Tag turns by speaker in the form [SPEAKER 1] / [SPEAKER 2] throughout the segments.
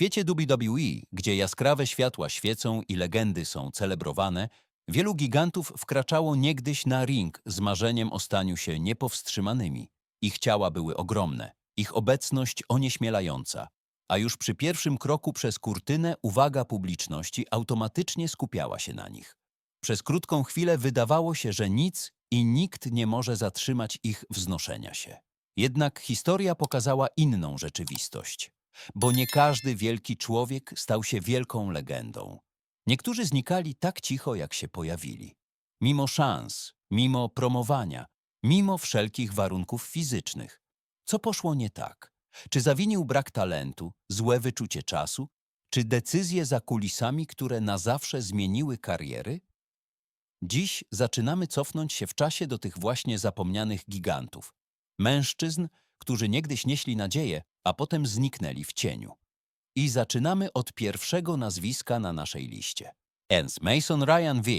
[SPEAKER 1] świecie WWE, gdzie jaskrawe światła świecą i legendy są celebrowane, wielu gigantów wkraczało niegdyś na ring z marzeniem o staniu się niepowstrzymanymi. Ich ciała były ogromne, ich obecność onieśmielająca, a już przy pierwszym kroku przez kurtynę uwaga publiczności automatycznie skupiała się na nich. Przez krótką chwilę wydawało się, że nic i nikt nie może zatrzymać ich wznoszenia się. Jednak historia pokazała inną rzeczywistość, bo nie każdy wielki człowiek stał się wielką legendą. Niektórzy znikali tak cicho, jak się pojawili. Mimo szans, mimo promowania, mimo wszelkich warunków fizycznych. Co poszło nie tak? Czy zawinił brak talentu, złe wyczucie czasu, czy decyzje za kulisami, które na zawsze zmieniły kariery? Dziś zaczynamy cofnąć się w czasie do tych właśnie zapomnianych gigantów. Mężczyzn, którzy niegdyś nieśli nadzieję, a potem zniknęli w cieniu. I zaczynamy od pierwszego nazwiska na naszej liście. Ens Mason Ryan V.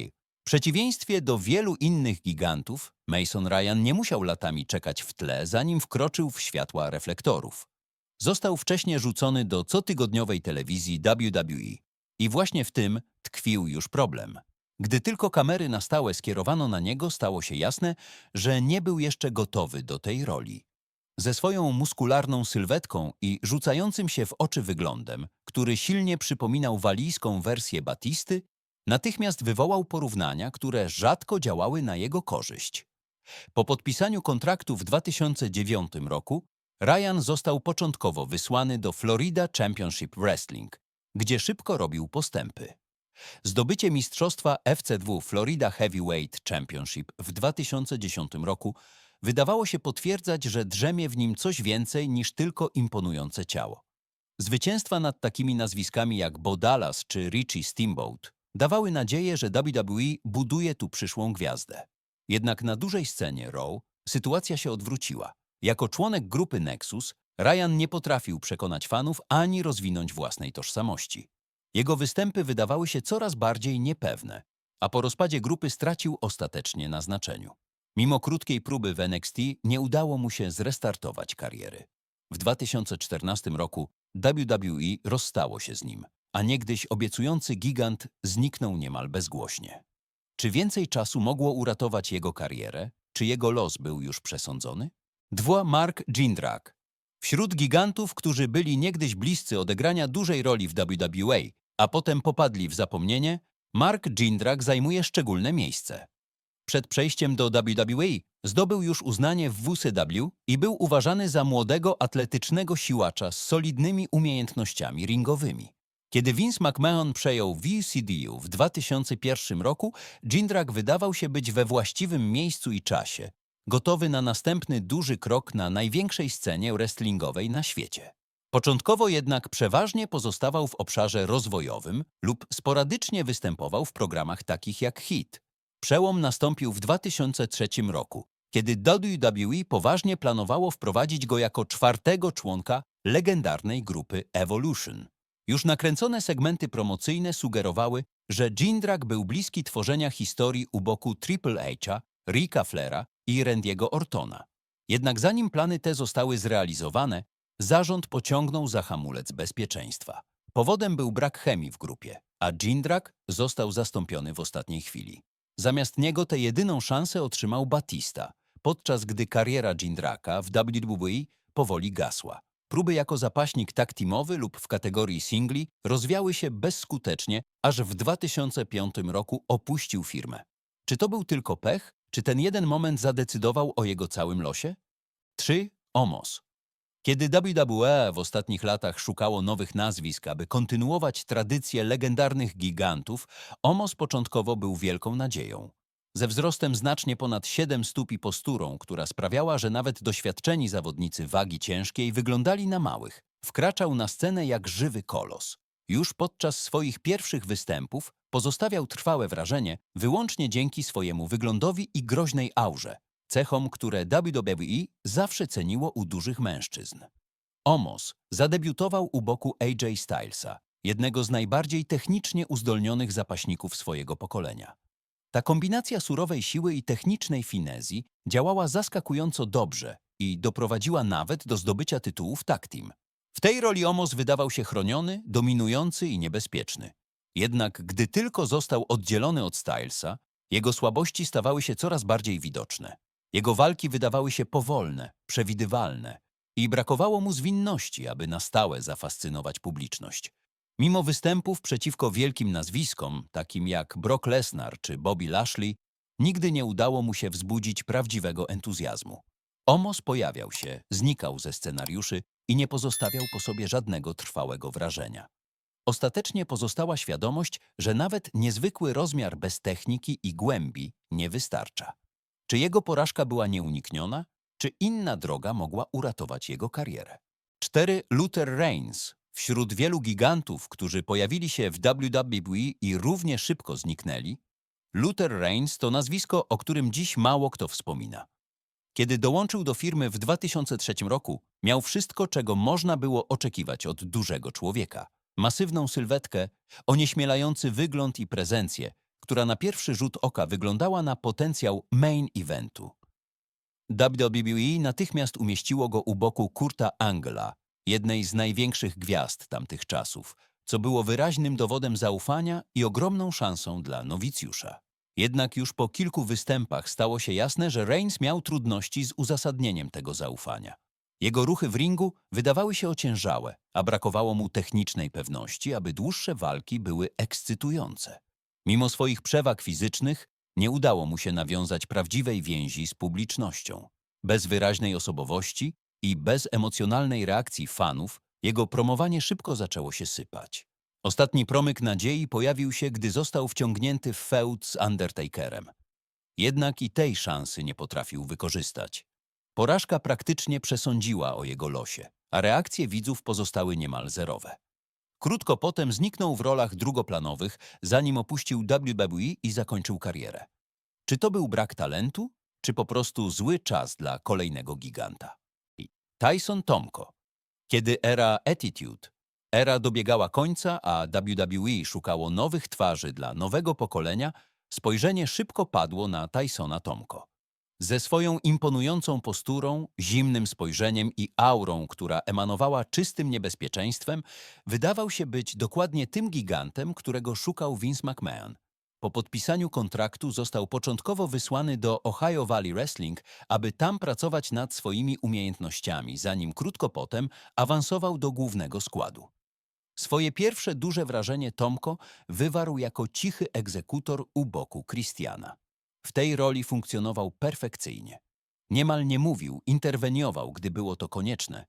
[SPEAKER 1] W przeciwieństwie do wielu innych gigantów, Mason Ryan nie musiał latami czekać w tle, zanim wkroczył w światła reflektorów. Został wcześniej rzucony do cotygodniowej telewizji WWE. I właśnie w tym tkwił już problem. Gdy tylko kamery na stałe skierowano na niego, stało się jasne, że nie był jeszcze gotowy do tej roli. Ze swoją muskularną sylwetką i rzucającym się w oczy wyglądem, który silnie przypominał walijską wersję Batisty, natychmiast wywołał porównania, które rzadko działały na jego korzyść. Po podpisaniu kontraktu w 2009 roku Ryan został początkowo wysłany do Florida Championship Wrestling, gdzie szybko robił postępy. Zdobycie mistrzostwa FCW Florida Heavyweight Championship w 2010 roku wydawało się potwierdzać, że drzemie w nim coś więcej niż tylko imponujące ciało. Zwycięstwa nad takimi nazwiskami jak Bo Dallas czy Richie Steamboat dawały nadzieję, że WWE buduje tu przyszłą gwiazdę. Jednak na dużej scenie Raw sytuacja się odwróciła. Jako członek grupy Nexus, Ryan nie potrafił przekonać fanów ani rozwinąć własnej tożsamości. Jego występy wydawały się coraz bardziej niepewne, a po rozpadzie grupy stracił ostatecznie na znaczeniu. Mimo krótkiej próby w NXT nie udało mu się zrestartować kariery. W 2014 roku WWE rozstało się z nim, a niegdyś obiecujący gigant zniknął niemal bezgłośnie. Czy więcej czasu mogło uratować jego karierę? Czy jego los był już przesądzony? Dwa Mark Jindrak. Wśród gigantów, którzy byli niegdyś bliscy odegrania dużej roli w WWE, a potem popadli w zapomnienie, Mark Jindrak zajmuje szczególne miejsce. Przed przejściem do WWE zdobył już uznanie w WCW i był uważany za młodego, atletycznego siłacza z solidnymi umiejętnościami ringowymi. Kiedy Vince McMahon przejął VCDU w 2001 roku, Jindrak wydawał się być we właściwym miejscu i czasie, gotowy na następny duży krok na największej scenie wrestlingowej na świecie. Początkowo jednak przeważnie pozostawał w obszarze rozwojowym lub sporadycznie występował w programach takich jak HIT. Przełom nastąpił w 2003 roku, kiedy WWE poważnie planowało wprowadzić go jako czwartego członka legendarnej grupy Evolution. Już nakręcone segmenty promocyjne sugerowały, że Jindrak był bliski tworzenia historii u boku Triple H'a, Ricka Flera i Randy'ego Ortona. Jednak zanim plany te zostały zrealizowane, zarząd pociągnął za hamulec bezpieczeństwa. Powodem był brak chemii w grupie, a Jindrak został zastąpiony w ostatniej chwili. Zamiast niego tę jedyną szansę otrzymał Batista, podczas gdy kariera Jindraka w WWE powoli gasła. Próby jako zapaśnik tak teamowy lub w kategorii singli rozwiały się bezskutecznie, aż w 2005 roku opuścił firmę. Czy to był tylko pech, czy ten jeden moment zadecydował o jego całym losie? 3. Omos. Kiedy WWE w ostatnich latach szukało nowych nazwisk, aby kontynuować tradycję legendarnych gigantów, Omos początkowo był wielką nadzieją. Ze wzrostem znacznie ponad 7 stóp i posturą, która sprawiała, że nawet doświadczeni zawodnicy wagi ciężkiej wyglądali na małych, wkraczał na scenę jak żywy kolos. Już podczas swoich pierwszych występów pozostawiał trwałe wrażenie wyłącznie dzięki swojemu wyglądowi i groźnej aurze, cechom, które WWE zawsze ceniło u dużych mężczyzn. Omos zadebiutował u boku AJ Stylesa, jednego z najbardziej technicznie uzdolnionych zapaśników swojego pokolenia. Ta kombinacja surowej siły i technicznej finezji działała zaskakująco dobrze i doprowadziła nawet do zdobycia tytułów tag team. W tej roli Omos wydawał się chroniony, dominujący i niebezpieczny. Jednak gdy tylko został oddzielony od Stylesa, jego słabości stawały się coraz bardziej widoczne. Jego walki wydawały się powolne, przewidywalne i brakowało mu zwinności, aby na stałe zafascynować publiczność. Mimo występów przeciwko wielkim nazwiskom, takim jak Brock Lesnar czy Bobby Lashley, nigdy nie udało mu się wzbudzić prawdziwego entuzjazmu. Omos pojawiał się, znikał ze scenariuszy i nie pozostawiał po sobie żadnego trwałego wrażenia. Ostatecznie pozostała świadomość, że nawet niezwykły rozmiar bez techniki i głębi nie wystarcza. Czy jego porażka była nieunikniona, czy inna droga mogła uratować jego karierę? 4. Luther Reigns Wśród wielu gigantów, którzy pojawili się w WWE i równie szybko zniknęli, Luther Reigns to nazwisko, o którym dziś mało kto wspomina. Kiedy dołączył do firmy w 2003 roku, miał wszystko, czego można było oczekiwać od dużego człowieka. Masywną sylwetkę, onieśmielający wygląd i prezencję, która na pierwszy rzut oka wyglądała na potencjał main eventu. WWE natychmiast umieściło go u boku Kurta Angela, jednej z największych gwiazd tamtych czasów, co było wyraźnym dowodem zaufania i ogromną szansą dla nowicjusza. Jednak już po kilku występach stało się jasne, że Reigns miał trudności z uzasadnieniem tego zaufania. Jego ruchy w ringu wydawały się ociężałe, a brakowało mu technicznej pewności, aby dłuższe walki były ekscytujące. Mimo swoich przewag fizycznych, nie udało mu się nawiązać prawdziwej więzi z publicznością. Bez wyraźnej osobowości i bez emocjonalnej reakcji fanów, jego promowanie szybko zaczęło się sypać. Ostatni promyk nadziei pojawił się, gdy został wciągnięty w feud z Undertakerem. Jednak i tej szansy nie potrafił wykorzystać. Porażka praktycznie przesądziła o jego losie, a reakcje widzów pozostały niemal zerowe. Krótko potem zniknął w rolach drugoplanowych, zanim opuścił WWE i zakończył karierę. Czy to był brak talentu, czy po prostu zły czas dla kolejnego giganta? Tyson Tomko. Kiedy era Attitude, era dobiegała końca, a WWE szukało nowych twarzy dla nowego pokolenia, spojrzenie szybko padło na Tysona Tomko. Ze swoją imponującą posturą, zimnym spojrzeniem i aurą, która emanowała czystym niebezpieczeństwem, wydawał się być dokładnie tym gigantem, którego szukał Vince McMahon. Po podpisaniu kontraktu został początkowo wysłany do Ohio Valley Wrestling, aby tam pracować nad swoimi umiejętnościami, zanim krótko potem awansował do głównego składu. Swoje pierwsze duże wrażenie Tomko wywarł jako cichy egzekutor u boku Christiana. W tej roli funkcjonował perfekcyjnie. Niemal nie mówił, interweniował, gdy było to konieczne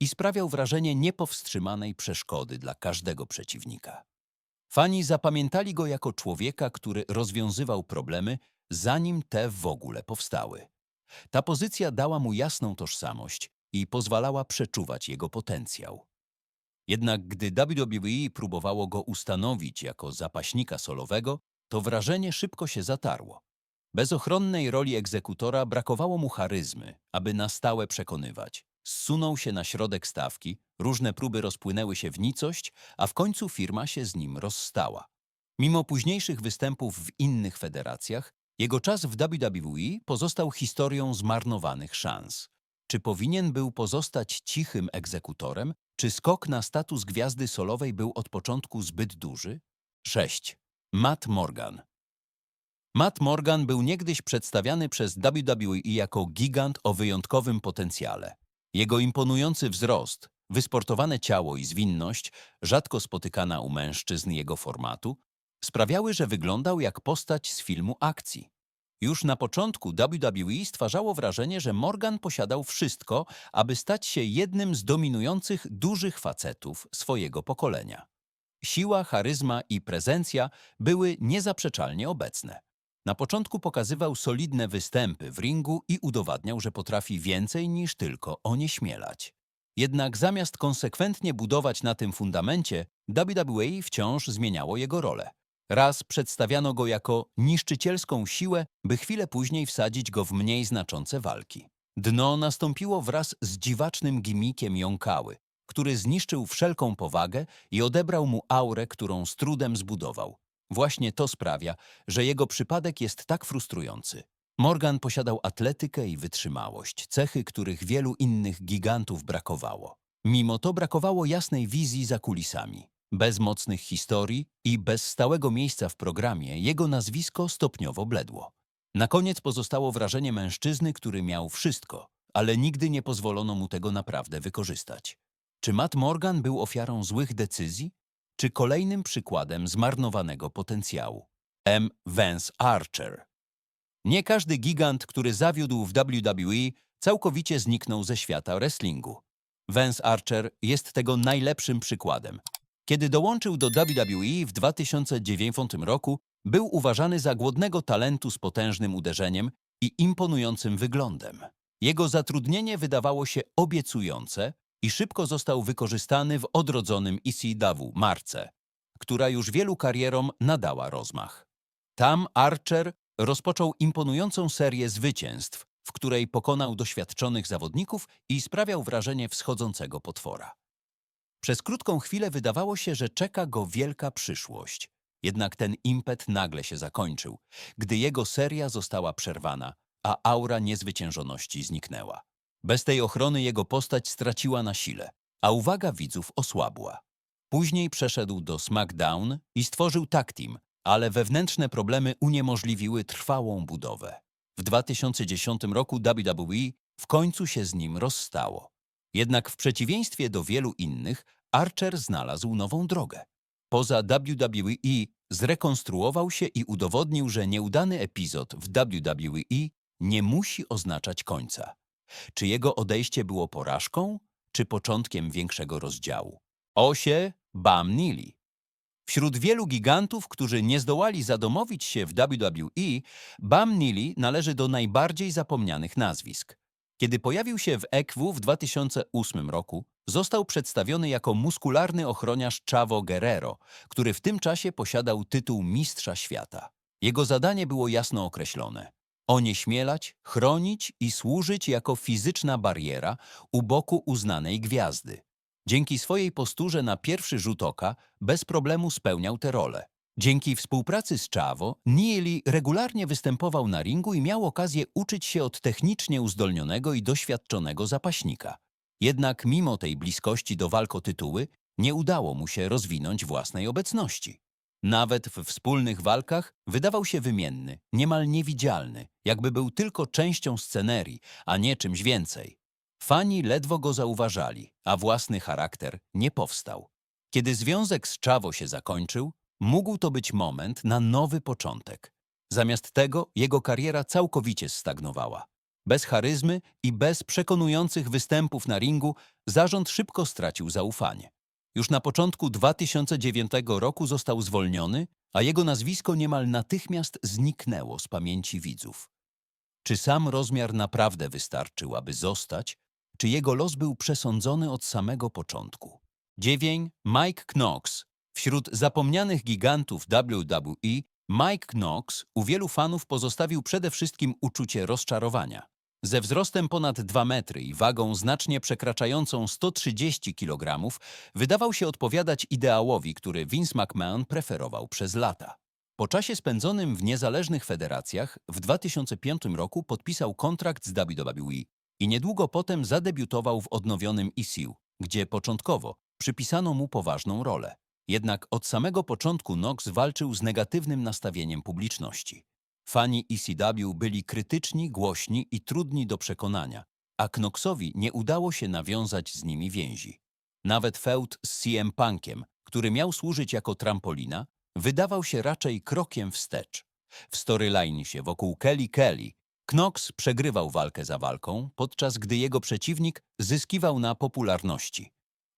[SPEAKER 1] i sprawiał wrażenie niepowstrzymanej przeszkody dla każdego przeciwnika. Fani zapamiętali go jako człowieka, który rozwiązywał problemy, zanim te w ogóle powstały. Ta pozycja dała mu jasną tożsamość i pozwalała przeczuwać jego potencjał. Jednak gdy WWE próbowało go ustanowić jako zapaśnika solowego, to wrażenie szybko się zatarło. Bez ochronnej roli egzekutora brakowało mu charyzmy, aby na stałe przekonywać. Zsunął się na środek stawki, różne próby rozpłynęły się w nicość, a w końcu firma się z nim rozstała. Mimo późniejszych występów w innych federacjach, jego czas w WWE pozostał historią zmarnowanych szans. Czy powinien był pozostać cichym egzekutorem, czy skok na status gwiazdy solowej był od początku zbyt duży? 6. Matt Morgan Matt Morgan był niegdyś przedstawiany przez WWE jako gigant o wyjątkowym potencjale. Jego imponujący wzrost, wysportowane ciało i zwinność, rzadko spotykana u mężczyzn jego formatu, sprawiały, że wyglądał jak postać z filmu akcji. Już na początku WWE stwarzało wrażenie, że Morgan posiadał wszystko, aby stać się jednym z dominujących dużych facetów swojego pokolenia. Siła, charyzma i prezencja były niezaprzeczalnie obecne. Na początku pokazywał solidne występy w ringu i udowadniał, że potrafi więcej niż tylko onieśmielać. Jednak zamiast konsekwentnie budować na tym fundamencie, WWE wciąż zmieniało jego rolę. Raz przedstawiano go jako niszczycielską siłę, by chwilę później wsadzić go w mniej znaczące walki. Dno nastąpiło wraz z dziwacznym gimikiem jąkały, który zniszczył wszelką powagę i odebrał mu aurę, którą z trudem zbudował. Właśnie to sprawia, że jego przypadek jest tak frustrujący. Morgan posiadał atletykę i wytrzymałość, cechy, których wielu innych gigantów brakowało. Mimo to brakowało jasnej wizji za kulisami. Bez mocnych historii i bez stałego miejsca w programie jego nazwisko stopniowo bledło. Na koniec pozostało wrażenie mężczyzny, który miał wszystko, ale nigdy nie pozwolono mu tego naprawdę wykorzystać. Czy Matt Morgan był ofiarą złych decyzji, czy kolejnym przykładem zmarnowanego potencjału? M. Vance Archer. Nie każdy gigant, który zawiódł w WWE, całkowicie zniknął ze świata wrestlingu. Vance Archer jest tego najlepszym przykładem. Kiedy dołączył do WWE w 2009 roku, był uważany za głodnego talentu z potężnym uderzeniem i imponującym wyglądem. Jego zatrudnienie wydawało się obiecujące i szybko został wykorzystany w odrodzonym ECW marce, która już wielu karierom nadała rozmach. Tam Archer rozpoczął imponującą serię zwycięstw, w której pokonał doświadczonych zawodników i sprawiał wrażenie wschodzącego potwora. Przez krótką chwilę wydawało się, że czeka go wielka przyszłość. Jednak ten impet nagle się zakończył, gdy jego seria została przerwana, a aura niezwyciężoności zniknęła. Bez tej ochrony jego postać straciła na sile, a uwaga widzów osłabła. Później przeszedł do SmackDown i stworzył tag team, ale wewnętrzne problemy uniemożliwiły trwałą budowę. W 2010 roku WWE w końcu się z nim rozstało. Jednak w przeciwieństwie do wielu innych, Archer znalazł nową drogę. Poza WWE zrekonstruował się i udowodnił, że nieudany epizod w WWE nie musi oznaczać końca. Czy jego odejście było porażką, czy początkiem większego rozdziału? Osie Bam Neely. Wśród wielu gigantów, którzy nie zdołali zadomowić się w WWE, Bam Neely należy do najbardziej zapomnianych nazwisk. Kiedy pojawił się w EKW w 2008 roku, został przedstawiony jako muskularny ochroniarz Chavo Guerrero, który w tym czasie posiadał tytuł Mistrza Świata. Jego zadanie było jasno określone. Onieśmielać, chronić i służyć jako fizyczna bariera u boku uznanej gwiazdy. Dzięki swojej posturze na pierwszy rzut oka bez problemu spełniał tę rolę. Dzięki współpracy z Chavo, Neely regularnie występował na ringu i miał okazję uczyć się od technicznie uzdolnionego i doświadczonego zapaśnika. Jednak mimo tej bliskości do walk o tytuły, nie udało mu się rozwinąć własnej obecności. Nawet w wspólnych walkach wydawał się wymienny, niemal niewidzialny, jakby był tylko częścią scenerii, a nie czymś więcej. Fani ledwo go zauważali, a własny charakter nie powstał. Kiedy związek z Chavo się zakończył, mógł to być moment na nowy początek. Zamiast tego jego kariera całkowicie stagnowała. Bez charyzmy i bez przekonujących występów na ringu zarząd szybko stracił zaufanie. Już na początku 2009 roku został zwolniony, a jego nazwisko niemal natychmiast zniknęło z pamięci widzów. Czy sam rozmiar naprawdę wystarczył, aby zostać, czy jego los był przesądzony od samego początku? Dziewięć Mike Knox. Wśród zapomnianych gigantów WWE Mike Knox u wielu fanów pozostawił przede wszystkim uczucie rozczarowania. Ze wzrostem ponad 2 metry i wagą znacznie przekraczającą 130 kg wydawał się odpowiadać ideałowi, który Vince McMahon preferował przez lata. Po czasie spędzonym w niezależnych federacjach w 2005 roku podpisał kontrakt z WWE i niedługo potem zadebiutował w odnowionym ECU, gdzie początkowo przypisano mu poważną rolę. Jednak od samego początku Knox walczył z negatywnym nastawieniem publiczności. Fani ECW byli krytyczni, głośni i trudni do przekonania, a Knoxowi nie udało się nawiązać z nimi więzi. Nawet feud z CM Punkiem, który miał służyć jako trampolina, wydawał się raczej krokiem wstecz. W storyline się wokół Kelly Kelly Knox przegrywał walkę za walką, podczas gdy jego przeciwnik zyskiwał na popularności.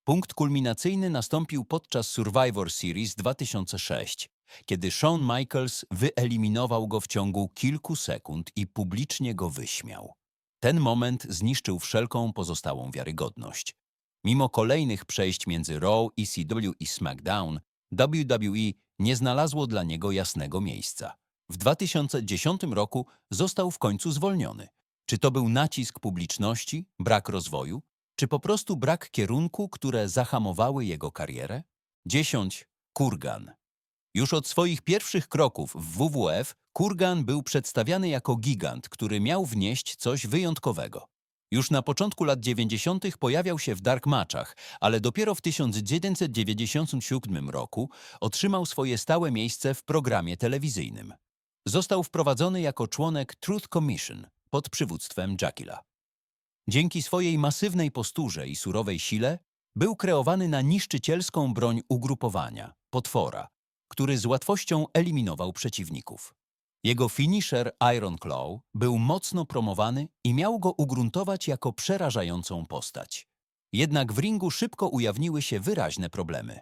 [SPEAKER 1] Punkt kulminacyjny nastąpił podczas Survivor Series 2006, kiedy Shawn Michaels wyeliminował go w ciągu kilku sekund i publicznie go wyśmiał. Ten moment zniszczył wszelką pozostałą wiarygodność. Mimo kolejnych przejść między Raw, ECW i SmackDown, WWE nie znalazło dla niego jasnego miejsca. W 2010 roku został w końcu zwolniony. Czy to był nacisk publiczności, brak rozwoju, czy po prostu brak kierunku, które zahamowały jego karierę? 10. Kurgan. Już od swoich pierwszych kroków w WWF Kurgan był przedstawiany jako gigant, który miał wnieść coś wyjątkowego. Już na początku lat 90. pojawiał się w dark matchach, ale dopiero w 1997 roku otrzymał swoje stałe miejsce w programie telewizyjnym. Został wprowadzony jako członek Truth Commission pod przywództwem Jackila. Dzięki swojej masywnej posturze i surowej sile był kreowany na niszczycielską broń ugrupowania, potwora, który z łatwością eliminował przeciwników. Jego finisher Iron Claw był mocno promowany i miał go ugruntować jako przerażającą postać. Jednak w ringu szybko ujawniły się wyraźne problemy.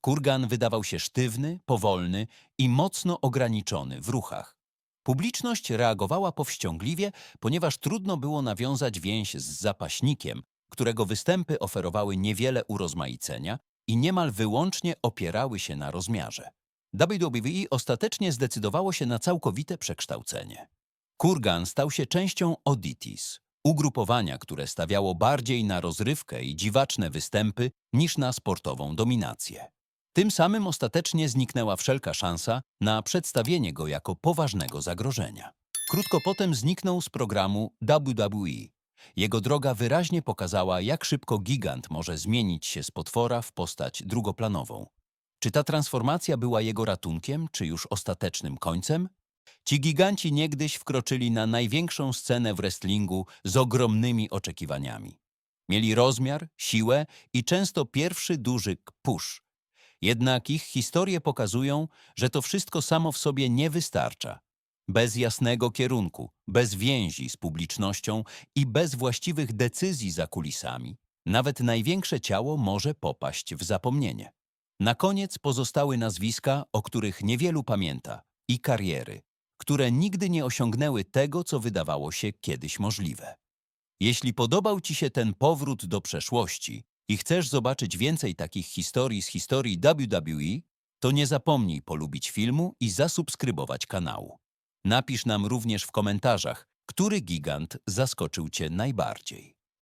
[SPEAKER 1] Kurgan wydawał się sztywny, powolny i mocno ograniczony w ruchach. Publiczność reagowała powściągliwie, ponieważ trudno było nawiązać więź z zapaśnikiem, którego występy oferowały niewiele urozmaicenia i niemal wyłącznie opierały się na rozmiarze. WWE ostatecznie zdecydowało się na całkowite przekształcenie. Kurgan stał się częścią Oddities, ugrupowania, które stawiało bardziej na rozrywkę i dziwaczne występy niż na sportową dominację. Tym samym ostatecznie zniknęła wszelka szansa na przedstawienie go jako poważnego zagrożenia. Krótko potem zniknął z programu WWE. Jego droga wyraźnie pokazała, jak szybko gigant może zmienić się z potwora w postać drugoplanową. Czy ta transformacja była jego ratunkiem, czy już ostatecznym końcem? Ci giganci niegdyś wkroczyli na największą scenę w wrestlingu z ogromnymi oczekiwaniami. Mieli rozmiar, siłę i często pierwszy duży push. Jednak ich historie pokazują, że to wszystko samo w sobie nie wystarcza. Bez jasnego kierunku, bez więzi z publicznością i bez właściwych decyzji za kulisami, nawet największe ciało może popaść w zapomnienie. Na koniec pozostały nazwiska, o których niewielu pamięta, i kariery, które nigdy nie osiągnęły tego, co wydawało się kiedyś możliwe. Jeśli podobał Ci się ten powrót do przeszłości i chcesz zobaczyć więcej takich historii z historii WWE, to nie zapomnij polubić filmu i zasubskrybować kanału. Napisz nam również w komentarzach, który gigant zaskoczył Cię najbardziej.